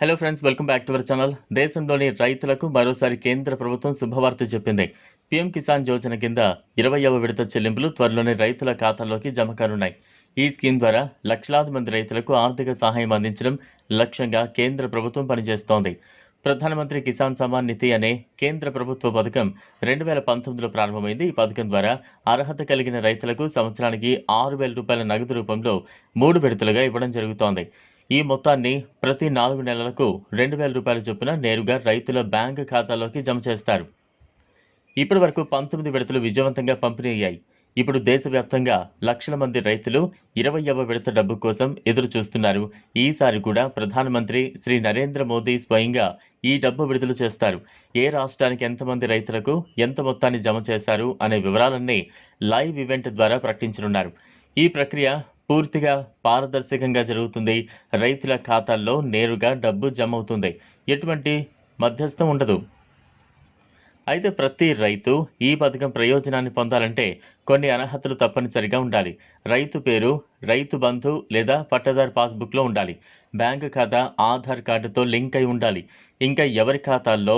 Hello friends welcome back to our channel దేశంలోని రైతులకు మరోసారి కేంద్ర ప్రభుత్వం శుభవార్త చెప్పింది. పీఎం కిసాన్ యోజన కింద ఇరవైవ విడత చెల్లింపులు త్వరలోనే రైతుల ఖాతాల్లోకి జమ కానున్నాయి. ఈ స్కీమ్ ద్వారా లక్షలాది మంది రైతులకు ఆర్థిక సహాయం అందించడం లక్ష్యంగా కేంద్ర ప్రభుత్వం పనిచేస్తోంది. ప్రధానమంత్రి కిసాన్ సమ్మాన్ నిధి అనే కేంద్ర ప్రభుత్వ పథకం రెండు వేల పంతొమ్మిదిలో ప్రారంభమైంది. ఈ పథకం ద్వారా అర్హత కలిగిన రైతులకు సంవత్సరానికి ఆరు వేల రూపాయల నగదు రూపంలో మూడు విడతలుగా ఇవ్వడం జరుగుతోంది. ఈ మొత్తాన్ని ప్రతి నాలుగు నెలలకు రెండు వేల రూపాయల చొప్పున నేరుగా రైతుల బ్యాంకు ఖాతాలోకి జమ చేస్తారు. ఇప్పటి వరకు పంతొమ్మిది విడతలు విజయవంతంగా పంపిణీ అయ్యాయి. ఇప్పుడు దేశవ్యాప్తంగా లక్షల మంది రైతులు ఇరవయవ విడత డబ్బు కోసం ఎదురు చూస్తున్నారు ఈసారి కూడా ప్రధానమంత్రి శ్రీ నరేంద్ర మోదీ స్వయంగా ఈ డబ్బు విడుదల చేస్తారు. ఏ రాష్ట్రానికి ఎంతమంది రైతులకు ఎంత మొత్తాన్ని జమ చేశారు అనే వివరాలన్నీ లైవ్ ఈవెంట్ ద్వారా ప్రకటించనున్నారు. ఈ ప్రక్రియ పూర్తిగా పారదర్శకంగా జరుగుతుంది. రైతుల ఖాతాల్లో నేరుగా డబ్బు జమ అవుతుంది ఎటువంటి మధ్యస్థం ఉండదు. అయితే ప్రతి రైతు ఈ పథకం ప్రయోజనాన్ని పొందాలంటే కొన్ని అర్హతలు తప్పనిసరిగా ఉండాలి. రైతు పేరు రైతు బంధు లేదా పట్టదారు పాస్బుక్లో ఉండాలి. బ్యాంకు ఖాతా ఆధార్ కార్డుతో లింక్ అయి ఉండాలి. ఇంకా ఎవరి ఖాతాల్లో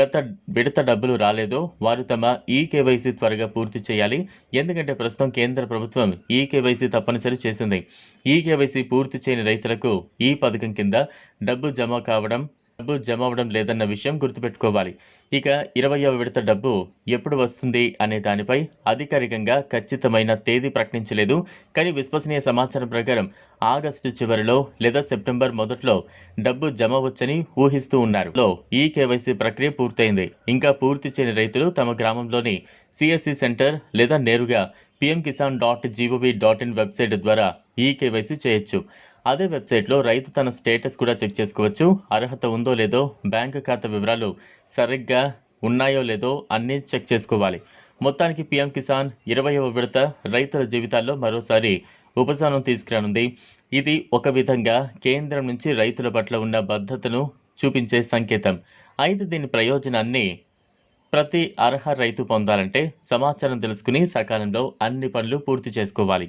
గత విడత డబ్బులు రాలేదో వారు తమ ఈ కేవైసీ త్వరగా పూర్తి చేయాలి. ఎందుకంటే ప్రస్తుతం కేంద్ర ప్రభుత్వం ఈ కేవైసీ తప్పనిసరి చేసింది. ఈ కేవైసీ పూర్తి చేయని రైతులకు ఈ పథకం కింద డబ్బు జమ కావడం డబ్బు జమ అవ్వడం లేదన్న విషయం గుర్తుపెట్టుకోవాలి. ఇక ఇరవయవ విడత డబ్బు ఎప్పుడు వస్తుంది అనే దానిపై అధికారికంగా ఖచ్చితమైన తేదీ ప్రకటించలేదు. కానీ విశ్వసనీయ సమాచారం ప్రకారం ఆగస్టు చివరిలో లేదా సెప్టెంబర్ మొదట్లో డబ్బు జమ వచ్చని ఊహిస్తూ ఉన్నారు. లో ఈ కేవైసీ ప్రక్రియ పూర్తయింది. ఇంకా పూర్తి చేయని రైతులు తమ గ్రామంలోని సిఎస్సి సెంటర్ లేదా నేరుగా PM Kisan dot gov dot in website ద్వారా ఈ కేవైసీ చేయొచ్చు. అదే వెబ్సైట్లో రైతు తన స్టేటస్ కూడా చెక్ చేసుకోవచ్చు. అర్హత ఉందో లేదో బ్యాంక్ ఖాతా వివరాలు సరిగ్గా ఉన్నాయో లేదో అన్నీ చెక్ చేసుకోవాలి. మొత్తానికి పీఎం కిసాన్ ఇరవయవ విడత రైతుల జీవితాల్లో మరోసారి ఉపశమనం తీసుకురానుంది. ఇది ఒక విధంగా కేంద్రం నుంచి రైతుల పట్ల ఉన్న భద్రతను చూపించే సంకేతం. అయితే దీని ప్రయోజనాన్ని ప్రతి అర్హ రైతు పొందాలంటే సమాచారం తెలుసుకుని సకాలంలో అన్ని పనులు పూర్తి చేసుకోవాలి.